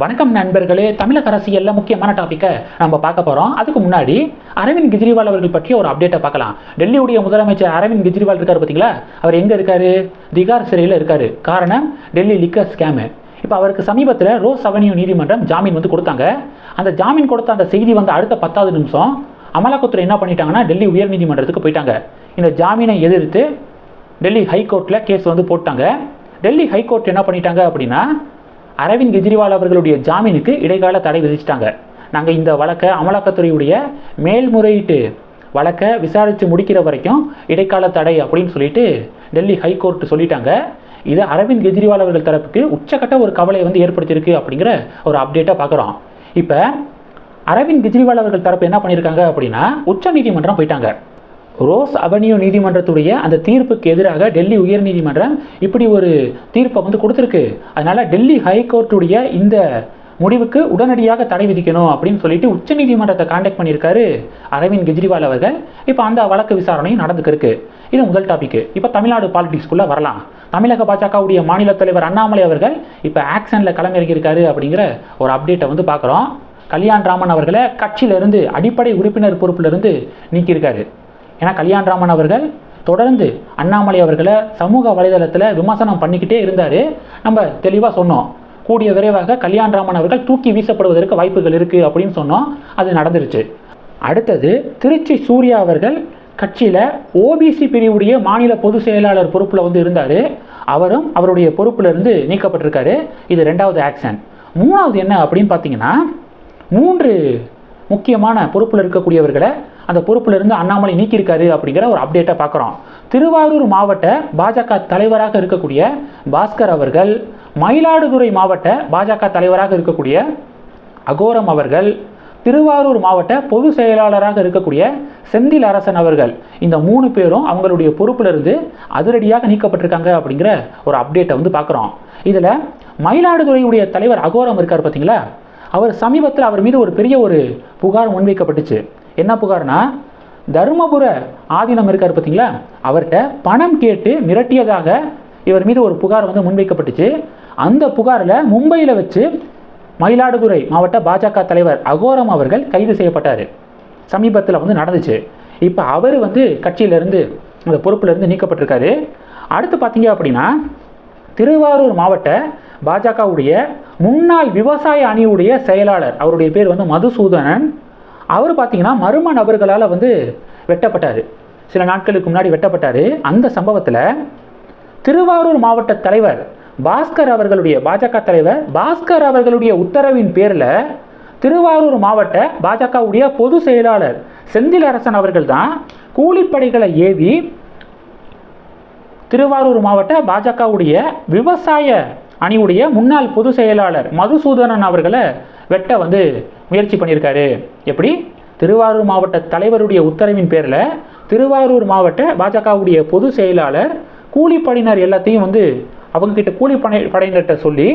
வணக்கம் நண்பர்களே தமிழக அரசியலில் முக்கியமான டாப்பிக்கை நம்ம பார்க்க போகிறோம் அதுக்கு முன்னாடி அரவிந்த் கெஜ்ரிவால் அவர்கள் பற்றிய ஒரு அப்டேட்டை பார்க்கலாம். டெல்லியுடைய முதலமைச்சர் அரவிந்த் கெஜ்ரிவால் இருக்கார் பார்த்தீங்களா? அவர் எங்கே இருக்கார்? திகார் சிறையில் இருக்கார். காரணம் டெல்லி லிக்கர் ஸ்கேமு இப்போ அவருக்கு சமீபத்தில் ரோஸ் அவென்யூ நீதிமன்றம் ஜாமீன் வந்து கொடுத்தாங்க. அந்த ஜாமீன் கொடுத்த அந்த செய்தி வந்து அடுத்த பத்தாவது நிமிஷம் அமலாக்கத்துறை என்ன பண்ணிட்டாங்கன்னா டெல்லி உயர்நீதிமன்றத்துக்கு போயிட்டாங்க. இந்த ஜாமீனை எதிர்த்து டெல்லி ஹைகோர்ட்டில் கேஸ் வந்து போட்டாங்க. டெல்லி ஹைகோர்ட் என்ன பண்ணிட்டாங்க அப்படின்னா அரவிந்த் கெஜ்ரிவால் அவர்களுடைய ஜாமீனுக்கு இடைக்கால தடை விதிச்சிட்டாங்க. நாங்கள் இந்த வழக்கை அமலாக்கத்துறையுடைய மேல்முறையீட்டு வழக்கை விசாரித்து முடிக்கிற வரைக்கும் இடைக்கால தடை அப்படின்னு சொல்லிட்டு டெல்லி ஹைகோர்ட் சொல்லிட்டாங்க. இது அரவிந்த் கெஜ்ரிவால் அவர்கள் தரப்புக்கு உச்சக்கட்ட ஒரு கவலையை வந்து ஏற்படுத்தியிருக்கு அப்படிங்கிற ஒரு அப்டேட்டை பார்க்குறோம். இப்போ அரவிந்த் கெஜ்ரிவால் அவர்கள் தரப்பு என்ன பண்ணியிருக்காங்க அப்படின்னா உச்ச நீதிமன்றம் போயிட்டாங்க. ரோஸ் அவென்யூ நீதிமன்றத்துடைய அந்த தீர்ப்புக்கு எதிராக டெல்லி உயர்நீதிமன்றம் இப்படி ஒரு தீர்ப்பை வந்து கொடுத்துருக்கு. அதனால் டெல்லி ஹைகோர்ட்டுடைய இந்த முடிவுக்கு உடனடியாக தடை விதிக்கணும் அப்படின்னு சொல்லிட்டு உச்சநீதிமன்றத்தை காண்டாக்ட் பண்ணியிருக்காரு அரவிந்த் கெஜ்ரிவால் அவர்கள். இப்போ அந்த வழக்கு விசாரணையும் நடந்துக்கிருக்கு இது முதல் டாபிக் இப்போ தமிழ்நாடு பாலிடிக்ஸ்குள்ளே வரலாம். தமிழக பாஜகவுடைய மாநில தலைவர் அண்ணாமலை அவர்கள் இப்போ ஆக்ஷனில் களமிறங்கியிருக்காரு அப்படிங்கிற ஒரு அப்டேட்டை வந்து பார்க்குறோம். கல்யாண் ராமன் அவர்களை கட்சியிலிருந்து அடிப்படை உறுப்பினர் பொறுப்பிலிருந்து நீக்கியிருக்காரு. ஏன்னா கல்யாண்ராமன் அவர்கள் தொடர்ந்து அண்ணாமலை அவர்களை சமூக வலைதளத்தில் விமர்சனம் பண்ணிக்கிட்டே இருந்தார். நம்ம தெளிவாக சொன்னோம். கூடிய விரைவாக கல்யாண்ராமன் அவர்கள் தூக்கி வீசப்படுவதற்கு வாய்ப்புகள் இருக்குது அப்படின்னு சொன்னோம். அது நடந்துருச்சு. அடுத்தது திருச்சி சூர்யா அவர்கள் கட்சியில் ஓபிசி பிரிவுடைய மாநில பொதுச் செயலாளர் பொறுப்பில் வந்து இருந்தார். அவரும் அவருடைய பொறுப்பிலிருந்து நீக்கப்பட்டிருக்காரு. இது ரெண்டாவது ஆக்ஷன் மூணாவது என்ன அப்படின்னு பார்த்தீங்கன்னா மூன்று முக்கியமான பொறுப்பில் இருக்கக்கூடியவர்களை அந்த பொறுப்பில் இருந்து அண்ணாமலை நீக்கியிருக்காரு அப்படிங்கிற ஒரு அப்டேட்டை பார்க்குறோம். திருவாரூர் மாவட்ட பாஜக தலைவராக இருக்கக்கூடிய பாஸ்கர் அவர்கள் மயிலாடுதுறை மாவட்ட பாஜக தலைவராக இருக்கக்கூடிய அகோரம் அவர்கள் திருவாரூர் மாவட்ட பொது செயலாளராக இருக்கக்கூடிய செந்தில் அரசன் அவர்கள் இந்த மூணு பேரும் அவங்களுடைய பொறுப்பிலிருந்து அதிரடியாக நீக்கப்பட்டிருக்காங்க அப்படிங்கிற ஒரு அப்டேட்டை வந்து பார்க்குறோம். இதில் மயிலாடுதுறையுடைய தலைவர் அகோரம் இருக்கார் பார்த்தீங்களா அவர் சமீபத்தில் அவர் மீது ஒரு பெரிய ஒரு புகார் முன்வைக்கப்பட்டுச்சு. என்ன புகார்னா தருமபுர ஆதீனம் இருக்கார் பார்த்தீங்களா? அவர்கிட்ட பணம் கேட்டு மிரட்டியதாக இவர் மீது ஒரு புகார் வந்து முன்வைக்கப்பட்டுச்சு. அந்த புகாரில் மும்பையில் வச்சு மயிலாடுதுறை மாவட்ட பாஜக தலைவர் அகோரம் அவர்கள் கைது செய்யப்பட்டார். சமீபத்தில் வந்து நடந்துச்சு. இப்போ அவர் வந்து கட்சியிலேருந்து அந்த பொறுப்பிலேருந்து நீக்கப்பட்டிருக்காரு. அடுத்து பார்த்தீங்க அப்படின்னா திருவாரூர் மாவட்ட பாஜகவுடைய முன்னாள் விவசாய அணியுடைய செயலாளர் அவருடைய பேர் வந்து மதுசூதனன். அவர் பார்த்தீங்கன்னா மர்ம நபர்களால் வந்து வெட்டப்பட்டார். சில நாட்களுக்கு முன்னாடி வெட்டப்பட்டார். அந்த சம்பவத்தில் திருவாரூர் மாவட்ட தலைவர் பாஸ்கர் அவர்களுடைய பாஜக தலைவர் பாஸ்கர் அவர்களுடைய உத்தரவின் பேரில் திருவாரூர் மாவட்ட பாஜகவுடைய பொது செயலாளர் செந்தில் அரசன் அவர்கள் தான் கூலிப்படைகளை ஏவி திருவாரூர் மாவட்ட பாஜகவுடைய விவசாய அணியுடைய முன்னாள் பொது செயலாளர் மதுசூதனன் அவர்களை வெட்ட வந்து முயற்சி பண்ணியிருக்காரு. எப்படி? திருவாரூர் மாவட்ட தலைவருடைய உத்தரவின் பேரில் திருவாரூர் மாவட்ட பாஜகவுடைய பொது செயலாளர் கூலிப்படையினர் எல்லாத்தையும் வந்து அவங்கக்கிட்ட கூலிப்படை படையினர்கிட்ட சொல்லி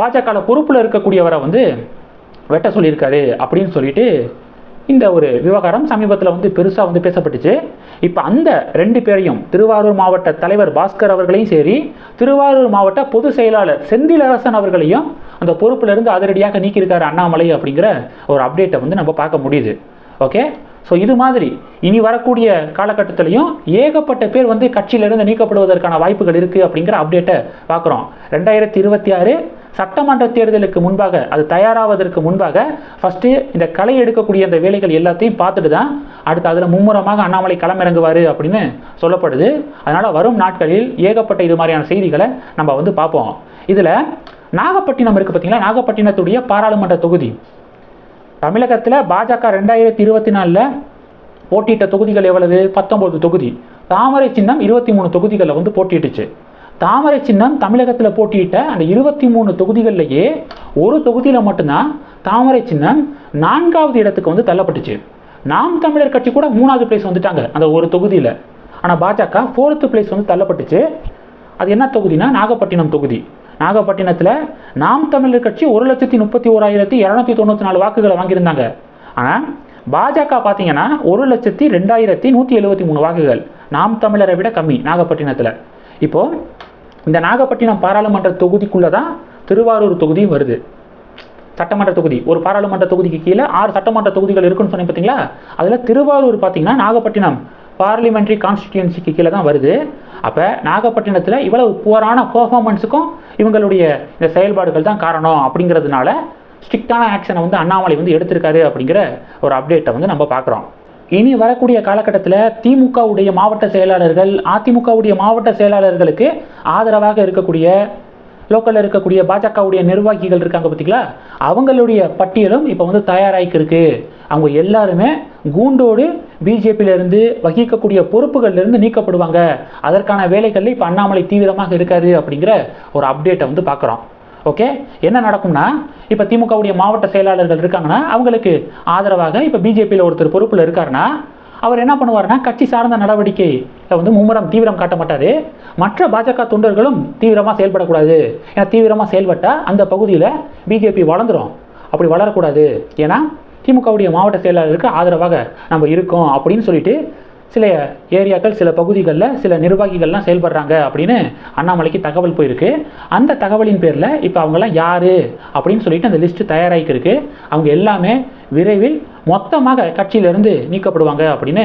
பாஜக பொறுப்பில் இருக்கக்கூடியவரை வந்து வெட்ட சொல்லியிருக்காரு அப்படின்னு சொல்லிட்டு இந்த ஒரு விவகாரம் சமீபத்தில் வந்து பெருசாக வந்து பேசப்பட்டுச்சு. இப்போ அந்த ரெண்டு பேரையும் திருவாரூர் மாவட்ட தலைவர் பாஸ்கர் அவர்களையும் சரி திருவாரூர் மாவட்ட பொது செயலாளர் செந்திலரசன் அவர்களையும் அந்த பொறுப்பிலிருந்து அதிரடியாக நீக்கியிருக்காரு அண்ணாமலை அப்படிங்கிற ஒரு அப்டேட்டை வந்து நம்ம பார்க்க முடியுது. ஓகே ஸோ இது மாதிரி இனி வரக்கூடிய காலகட்டத்திலையும் ஏகப்பட்ட பேர் வந்து கட்சியிலிருந்து நீக்கப்படுவதற்கான வாய்ப்புகள் இருக்குது அப்படிங்கிற அப்டேட்டை பார்க்குறோம். ரெண்டாயிரத்தி இருபத்தி ஆறு சட்டமன்ற தேர்தலுக்கு முன்பாக அது தயாராவதற்கு முன்பாக ஃபஸ்ட்டு இந்த களை எடுக்கக்கூடிய அந்த வேலைகள் எல்லாத்தையும் பார்த்துட்டு தான் அடுத்து அதில் மும்முரமாக அண்ணாமலை களமிறங்குவார் அப்படின்னு சொல்லப்படுது. அதனால் வரும் நாட்களில் ஏகப்பட்ட இது மாதிரியான செய்திகளை நம்ம வந்து பார்ப்போம். இதில் நாகப்பட்டினம் இருக்குது பார்த்தீங்களா நாகப்பட்டினத்துடைய பாராளுமன்ற தொகுதி. தமிழகத்தில் பாஜக ரெண்டாயிரத்தி இருபத்தி நாலில் போட்டியிட்ட தொகுதிகள் எவ்வளவு? பத்தொம்போது தொகுதி. தாமரை சின்னம் இருபத்தி மூணு தொகுதிகளில் வந்து போட்டியிட்டுச்சு. தாமரை சின்னம் தமிழகத்தில் போட்டியிட்ட அந்த இருபத்தி மூணு தொகுதிகள்லையே ஒரு தொகுதியில் மட்டும்தான் தாமரை சின்னம் நான்காவது இடத்துக்கு வந்து தள்ளப்பட்டுச்சு. நாம் தமிழர் கட்சி கூட மூணாவது பிளேஸ் வந்துட்டாங்க அந்த ஒரு தொகுதியில். ஆனால் பாஜக ஃபோர்த்து பிளேஸ் வந்து தள்ளப்பட்டுச்சு. அது என்ன தொகுதினா? நாகப்பட்டினம் தொகுதி. நாகப்பட்டினத்தில் நாம் தமிழர் கட்சி ஒரு லட்சத்தி முப்பத்தி ஓராயிரத்தி இரநூத்தி தொண்ணூற்றி நாலு வாக்குகளை வாங்கியிருந்தாங்க. ஆனால் பாஜக பார்த்தீங்கன்னா ஒரு லட்சத்தி ரெண்டாயிரத்தி நூற்றி எழுபத்தி மூணு வாக்குகள் நாம் தமிழரை விட கம்மி நாகப்பட்டினத்தில். இப்போது இந்த நாகப்பட்டினம் பாராளுமன்ற தொகுதிக்குள்ளே தான் திருவாரூர் தொகுதியும் வருது. சட்டமன்ற தொகுதி. ஒரு பாராளுமன்ற தொகுதிக்கு கீழே ஆறு சட்டமன்ற தொகுதிகள் இருக்குன்னு சொன்னீங்க பார்த்தீங்களா அதில் திருவாரூர் பார்த்தீங்கன்னா நாகப்பட்டினம் பார்லிமெண்ட்ரி கான்ஸ்டிடியூன்சிக்கு கீழே தான் வருது. அப்போ நாகப்பட்டினத்தில் இவ்வளவு புவரான பர்ஃபார்மன்ஸுக்கும் இவங்களுடைய இந்த செயல்பாடுகள் தான் காரணம் அப்படிங்கிறதுனால ஸ்ட்ரிக்டான ஆக்ஷனை வந்து அண்ணாமலை வந்து எடுத்திருக்காரு அப்படிங்கிற ஒரு அப்டேட்டை வந்து நம்ம பார்க்குறோம். இனி வரக்கூடிய காலகட்டத்தில் திமுகவுடைய மாவட்ட செயலாளர்கள் அதிமுகவுடைய மாவட்ட செயலாளர்களுக்கு ஆதரவாக இருக்கக்கூடிய லோக்கலில் இருக்கக்கூடிய பாஜகவுடைய நிர்வாகிகள் இருக்காங்க பார்த்தீங்களா அவங்களுடைய பட்டியலும் இப்போ வந்து தயாராகிக்கு இருக்குது அவங்க எல்லாருமே கூண்டோடு பிஜேபியிலிருந்து வகிக்கக்கூடிய பொறுப்புகள்லேருந்து நீக்கப்படுவாங்க. அதற்கான வேலைகளில் இப்போ அண்ணாமலை தீவிரமாக இருக்காரு அப்படிங்கிற ஒரு அப்டேட்டை வந்து பார்க்குறோம். ஓகே என்ன நடக்கும்னா இப்போ திமுகவுடைய மாவட்ட செயலாளர்கள் இருக்காங்கன்னா அவங்களுக்கு ஆதரவாக இப்போ பிஜேபியில் ஒருத்தர் பொறுப்பில் இருக்காருன்னா அவர் என்ன பண்ணுவார்னா கட்சி சார்ந்த நடவடிக்கை வந்து மும்முரம் தீவிரம் காட்ட மாட்டார். மற்ற பாஜக தொண்டர்களும் தீவிரமாக செயல்படக்கூடாது. ஏன்னா தீவிரமாக செயல்பட்டால் அந்த பகுதியில் பிஜேபி வளர்ந்துடும் அப்படி வளரக்கூடாது. ஏன்னா திமுகவுடைய மாவட்ட செயலாளருக்கு ஆதரவாக நம்ம இருக்கோம் அப்படின்னு சொல்லிட்டு சில ஏரியாக்கள் சில பகுதிகளில் சில நிர்வாகிகள்லாம் செயல்படுறாங்க அப்படின்னு அண்ணாமலைக்கு தகவல் போயிருக்கு. அந்த தகவலின் பேரில் இப்போ அவங்கெல்லாம் யார் அப்படின்னு சொல்லிட்டு அந்த லிஸ்ட்டு தயாராகிருக்கு அவங்க எல்லாமே விரைவில் மொத்தமாக கட்சியிலிருந்து நீக்கப்படுவாங்க அப்படின்னு